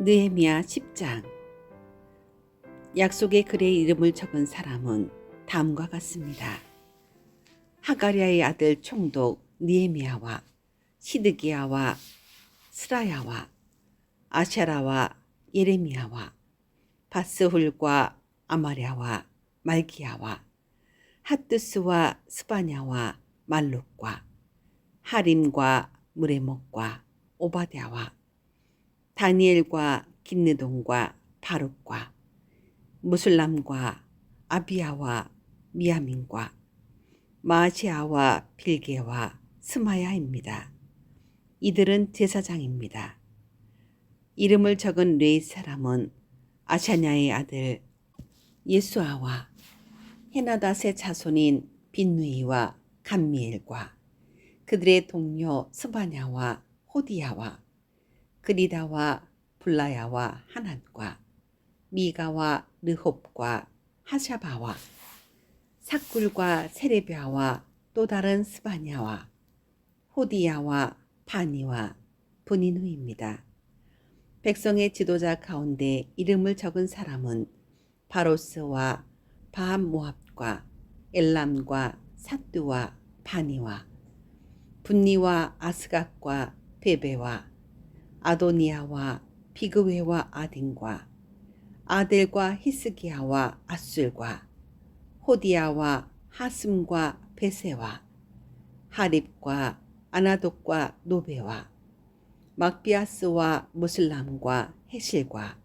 느헤미야 10장 약속의 글에 이름을 적은 사람은 다음과 같습니다. 하가리아의 아들 총독 느헤미야와 시드기야와 스라야와 아샤라와 예레미야와 바스훌과 아마랴와 말기야와 핫두스와 스바냐와 말룩과 하림과 무레목과 오바댜와 다니엘과 긴느동과 바룩과 무슬람과 아비야와 미야민과 마시아와 빌게와 스마야입니다. 이들은 제사장입니다. 이름을 적은 레이 사람은 아샤냐의 아들 예수아와 헤나닷의 자손인 빈누이와 감미엘과 그들의 동료 스바냐와 호디야와 그리다와 블라야와 하난과 미가와 르홉과 하샤바와 삭굴과 세레비아와 또 다른 스바냐와 호디야와 바니와 분인후입니다. 백성의 지도자 가운데 이름을 적은 사람은 바로스와 바함모압과 엘람과 사뚜와 바니와 분니와 아스각과 베베와 아도니아와 비그웨와 아딘과 아델과 히스기야와 아술과 호디야와 하슴과 베세와 하립과 아나독과 노베와 막비아스와 무슬람과 헤실과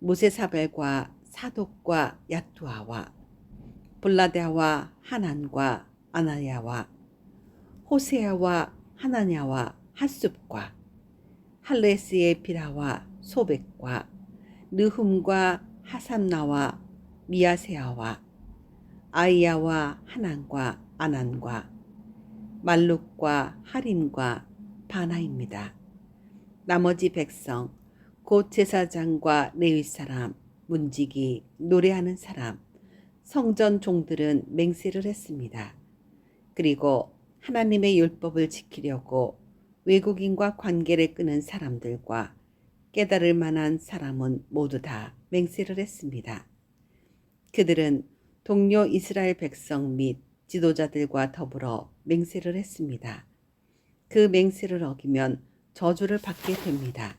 무세사벨과 사독과 야투아와 블라데와 하난과 아나야와 호세아와 하나냐와 핫숲과 할레스의 비라와 소백과 느흠과 하삼나와 미야세아와 아이야와 하난과 아난과 말룩과 하림과 바나입니다. 나머지 백성 곧 제사장과 레위 사람 문지기 노래하는 사람 성전 종들은 맹세를 했습니다. 그리고 하나님의 율법을 지키려고 외국인과 관계를 끄는 사람들과 깨달을 만한 사람은 모두 다 맹세를 했습니다. 그들은 동료 이스라엘 백성 및 지도자들과 더불어 맹세를 했습니다. 그 맹세를 어기면 저주를 받게 됩니다.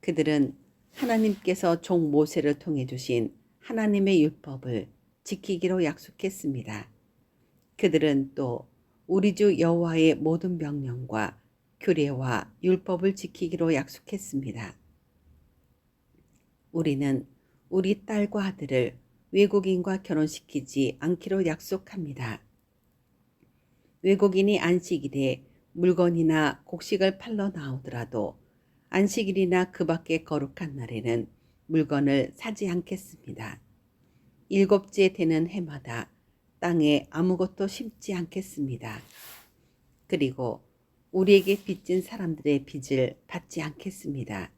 그들은 하나님께서 종 모세를 통해 주신 하나님의 율법을 지키기로 약속했습니다. 그들은 또 우리 주 여호와의 모든 명령과 규례와 율법을 지키기로 약속했습니다. 우리는 우리 딸과 아들을 외국인과 결혼시키지 않기로 약속합니다. 외국인이 안식일에 물건이나 곡식을 팔러 나오더라도 안식일이나 그 밖의 거룩한 날에는 물건을 사지 않겠습니다. 일곱째 되는 해마다 땅에 아무것도 심지 않겠습니다. 그리고 우리에게 빚진 사람들의 빚을 받지 않겠습니다.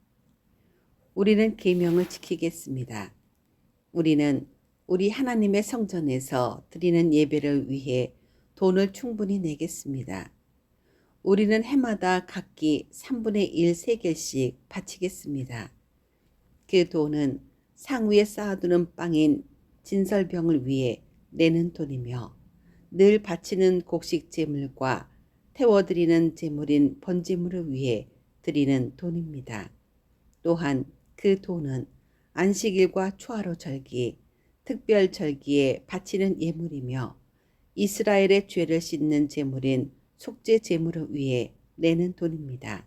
우리는 계명을 지키겠습니다. 우리는 우리 하나님의 성전에서 드리는 예배를 위해 돈을 충분히 내겠습니다. 우리는 해마다 각기 3분의 1 세겔씩 바치겠습니다. 그 돈은 상위에 쌓아두는 빵인 진설병을 위해 내는 돈이며 늘 바치는 곡식 제물과 태워드리는 제물인 번제물을 위해 드리는 돈입니다. 또한 그 돈은 안식일과 초하루 절기, 특별 절기에 바치는 예물이며 이스라엘의 죄를 씻는 제물인 속죄 제물을 위해 내는 돈입니다.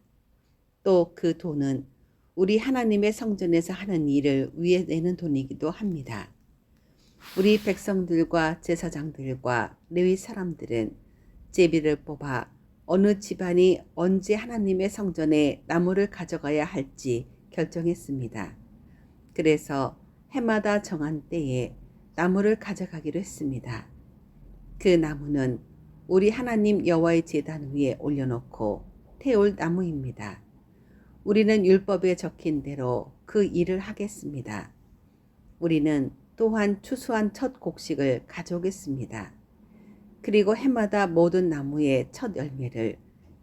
또 그 돈은 우리 하나님의 성전에서 하는 일을 위해 내는 돈이기도 합니다. 우리 백성들과 제사장들과 레위 사람들은 제비를 뽑아 어느 집안이 언제 하나님의 성전에 나무를 가져가야 할지 결정했습니다. 그래서 해마다 정한 때에 나무를 가져가기로 했습니다. 그 나무는 우리 하나님 여호와의 제단 위에 올려놓고 태울 나무입니다. 우리는 율법에 적힌 대로 그 일을 하겠습니다. 우리는 또한 추수한 첫 곡식을 가져오겠습니다. 그리고 해마다 모든 나무의 첫 열매를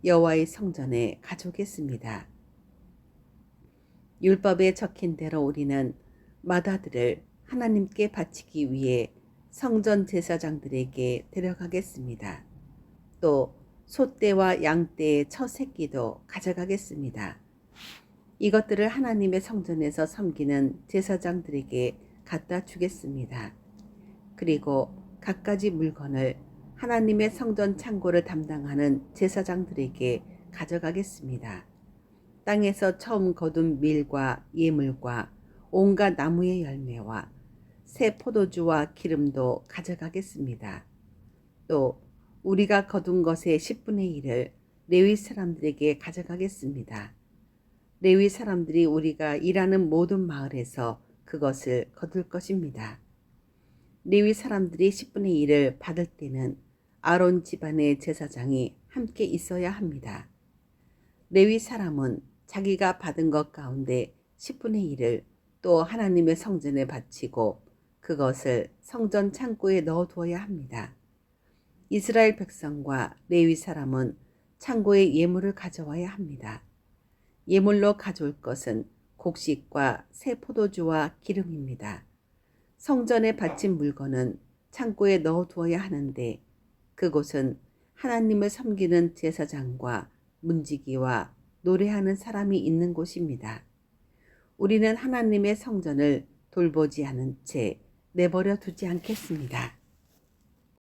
여호와의 성전에 가져오겠습니다. 율법에 적힌 대로 우리는 마다들을 하나님께 바치기 위해 성전 제사장들에게 데려가겠습니다. 또 소떼와 양떼의 첫 새끼도 가져가겠습니다. 이것들을 하나님의 성전에서 섬기는 제사장들에게 갖다 주겠습니다. 그리고 갖가지 물건을 하나님의 성전 창고를 담당하는 제사장들에게 가져가겠습니다. 땅에서 처음 거둔 밀과 예물과 온갖 나무의 열매와 새 포도주와 기름도 가져가겠습니다. 또 우리가 거둔 것의 10분의 1을 레위 사람들에게 가져가겠습니다. 레위 사람들이 우리가 일하는 모든 마을에서 그것을 거둘 것입니다. 레위 사람들이 10분의 1을 받을 때는 아론 집안의 제사장이 함께 있어야 합니다. 레위 사람은 자기가 받은 것 가운데 10분의 1을 또 하나님의 성전에 바치고 그것을 성전 창고에 넣어두어야 합니다. 이스라엘 백성과 레위 사람은 창고에 예물을 가져와야 합니다. 예물로 가져올 것은 곡식과 새 포도주와 기름입니다. 성전에 바친 물건은 창고에 넣어두어야 하는데 그곳은 하나님을 섬기는 제사장과 문지기와 노래하는 사람이 있는 곳입니다. 우리는 하나님의 성전을 돌보지 않은 채 내버려 두지 않겠습니다.